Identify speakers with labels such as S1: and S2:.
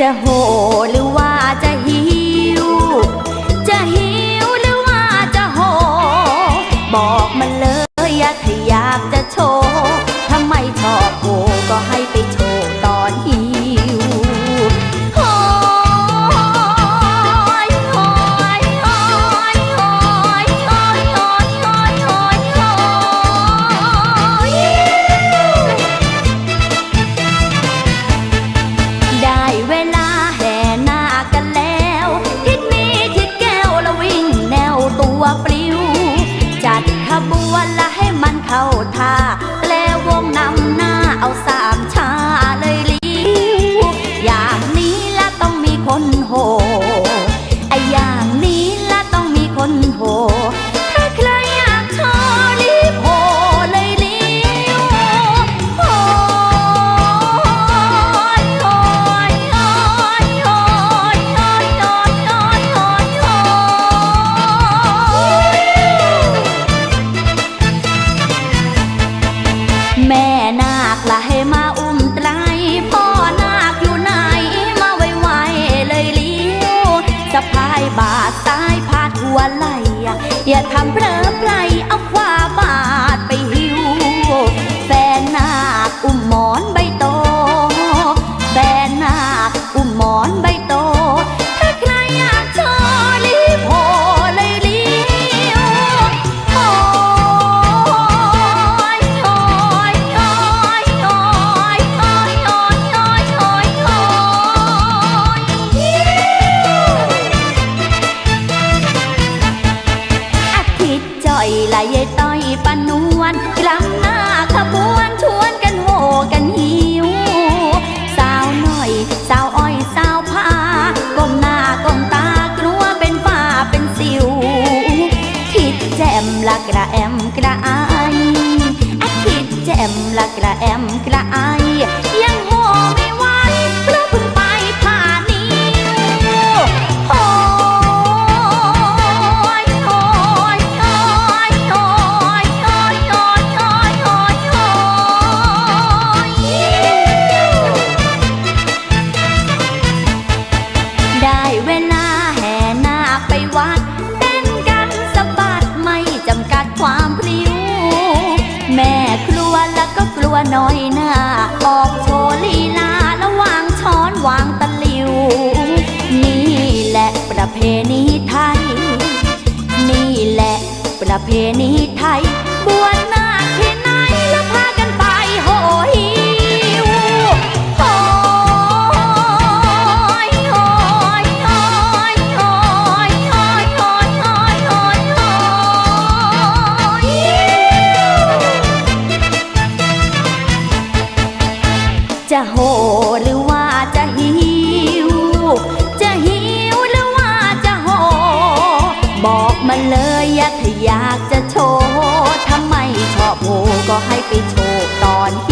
S1: จะโหหรือว่าจะห play. านลำหน้าขบวนชวนกันโหกันหิว สาวหน่อย สาวอ้อย สาวพาก้มหน้าก้มตากลัวเป็นฝ้าเป็นสิว คิดแจ่มละกระแอมกระไอคิดแจ่มละกระแอมกระไอ น้อยหน้า ออกโชลีลาระวางช้อนวางตะลิว นี่แหละประเพณีไทย นี่แหละประเพณี จะโหหรือว่าจะหิว จะหิวหรือว่าจะโห บอกมาเลยอย่าถ้าอยากจะโชว์ทำไมชอบโหก็ให้ไปโชว์ตอน